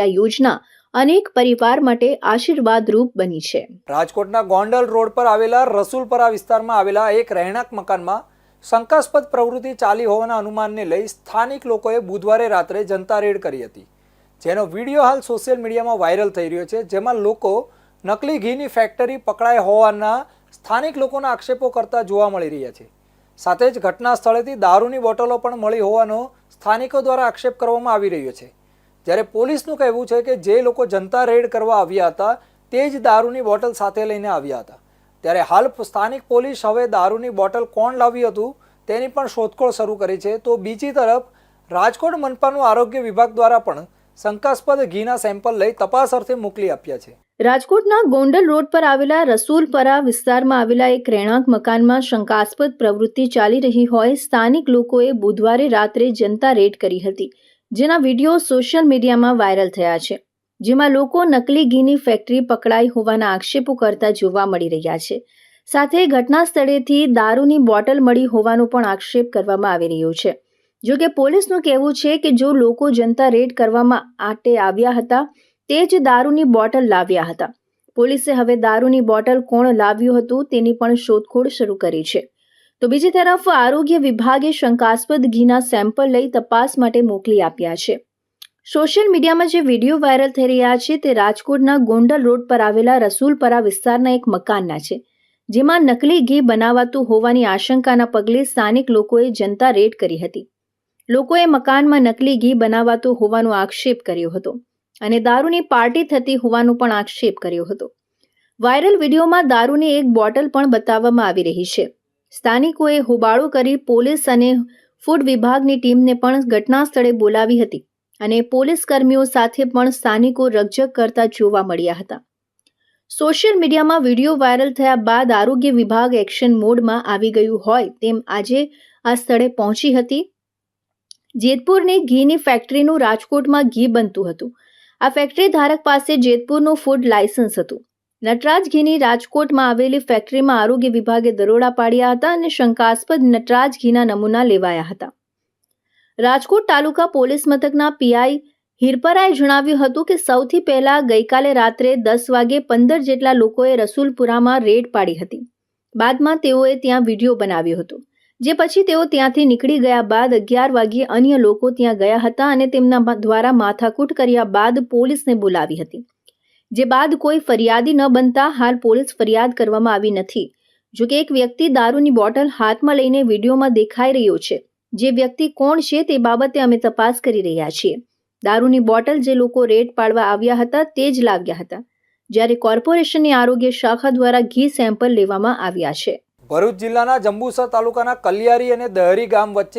આ યોજના અનેક પરિવાર માટે આશીર્વાદરૂપ બની છે. રાજકોટના ગોંડલ રોડ પર આવેલા રસુલપરા વિસ્તારમાં આવેલા એક રહેણાંક મકાનમાં શંકાસ્પદ પ્રવૃત્તિ ચાલી હોવાના અનુમાનને લઈ સ્થાનિક લોકોએ બુધવારે રાત્રે જનતા રેડ કરી હતી. જેનો વીડિયો હાલ સોશિયલ મીડિયામાં વાયરલ થઈ રહ્યો છે, જેમાં લોકો નકલી ઘીની ફેક્ટરી પકડાઈ હોવાના સ્થાનિક લોકોના આક્ષેપો કરતા જોવા મળી રહ્યા છે. સાથે જ ઘટના સ્થળેથી દારૂની બોટલો પણ મળી હોવાનો સ્થાનિકો દ્વારા આક્ષેપ કરવામાં આવી રહ્યો છે. જ્યારે પોલીસનું કહેવું છે કે જે લોકો જનતા રેડ કરવા આવ્યા હતા, તે જ દારૂની બોટલ સાથે લઈને આવ્યા હતા. ત્યારે હાલ સ્થાનિક પોલીસ હવે દારૂની બોટલ કોણ લાવ્યું હતું, તેની પણ શોધખોળ શરૂ કરી છે. તો બીજી તરફ, રાજકોટ મનપાનું આરોગ્ય વિભાગ દ્વારા પણ શંકાસ્પદ ઘીના સેમ્પલ લઈ તપાસ અર્થે મોકલી આપ્યા છે. રાજકોટના ગોંડલ રોડ પર આવેલા રસુલપરા વિસ્તારમાં આવેલા એક રહેણાંક મકાનમાં શંકાસ્પદ પ્રવૃત્તિ ચાલી રહી હોય, સ્થાનિક લોકોએ બુધવારે રાત્રે જનતા રેડ કરી હતી. જેના વીડિયો સોશિયલ મીડિયામાં વાયરલ થયા છે. જેમાં લોકો નકલી ઘીની ફેક્ટરી પકડાઈ હોવાના આક્ષેપો કરતા જોવા મળી રહ્યા છે. સાથે ઘટના સ્થળેથી દારૂની બોટલ મળી હોવાનો પણ આક્ષેપ કરવામાં આવી રહ્યો છે. જો કે પોલીસનું કહેવું છે કે જો લોકો જનતા રેડ કરવામાં આટે આવ્યા હતા, તે જ દારૂની બોટલ લાવ્યા હતા. પોલીસે હવે દારૂની બોટલ કોણ લાવ્યું હતું તેની પણ શોધખોળ શરૂ કરી છે. તો બીજી તરફ આરોગ્ય વિભાગે શંકાસ્પદ ઘીના સેમ્પલ લઈ તપાસ માટે મોકલી આપ્યા છે. સોશિયલ મીડિયામાં જે વીડિયો વાયરલ થઈ રહ્યા છે તે રાજકોટના ગોંડલ રોડ પર આવેલા રસુલપરા વિસ્તારના એક મકાનના છે. જેમાં નકલી ઘી બનાવાતું હોવાની આશંકાના પગલે સ્થાનિક લોકોએ જનતા રેડ કરી હતી. લોકોએ મકાનમાં નકલી ઘી બનાવાતું હોવાનો આક્ષેપ કર્યો હતો અને દારૂની પાર્ટી થતી હોવાનો પણ આક્ષેપ કર્યો હતો. વાયરલ વિડીયોમાં દારૂની એક બોટલ પણ બતાવવામાં આવી રહી છે. સ્થાનિકોએ હોબાળો કરી પોલીસ અને ફૂડ વિભાગની ટીમને પણ ઘટના સ્થળે બોલાવી હતી અને પોલીસ કર્મીઓ સાથે પણ સ્થાનિકો રકઝક કરતા જોવા મળ્યા હતા. સોશિયલ મીડિયામાં વીડિયો વાયરલ થયા બાદ આરોગ્ય વિભાગ એક્શન મોડમાં આવી ગયું હોય તેમ આજે આ સ્થળે પહોંચી હતી. જેતપુરની ઘીની ફેક્ટરીનું રાજકોટમાં ઘી બનતું હતું. આ ફેક્ટરી ધારક પાસે જેતપુરનું ફૂડ લાયસન્સ હતું. નટરાજ ઘીની રાજકોટમાં આવેલી ફેક્ટરીમાં આરોગ્ય વિભાગે દરોડા પાડ્યા હતા અને શંકાસ્પદ નટરાજ ઘીના નમૂના લેવાયા હતા. રાજકોટ તાલુકા પોલીસ મથકના પીઆઈ હિરપરાએ જણાવ્યું હતું કે સૌથી પહેલા ગઈકાલે રાત્રે દસ વાગે પંદર જેટલા લોકોએ રસુલપુરામાં રેડ પાડી હતી. બાદમાં તેઓએ ત્યાં વીડિયો બનાવ્યો હતો, જે પછી તેઓ ત્યાંથી નીકળી ગયા બાદ અગિયાર વાગ્યે અન્ય લોકો ત્યાં ગયા હતા અને તેમના દ્વારા માથાકૂટ કર્યા બાદ પોલીસને બોલાવી હતી. જે બાદ કોઈ ફરિયાદી ન બનતા હાલ પોલીસ ફરિયાદ કરવામાં આવી નથી. જોકે એક વ્યક્તિ દારૂની બોટલ હાથમાં લઈને વિડીયોમાં દેખાઈ રહ્યો છે. જે વ્યક્તિ કોણ છે તે બાબતે અમે તપાસ કરી રહ્યા છીએ. દારૂની બોટલ જે લોકો રેડ પાડવા આવ્યા હતા તે જ લાવ્યા હતા. જ્યારે કોર્પોરેશનની આરોગ્ય શાખા દ્વારા ઘી સેમ્પલ લેવામાં આવ્યા છે. ભરૂચ જિલ્લાના જંબુસર તાલુકાના કલિયારી અને દહરી ગામ વચ્ચે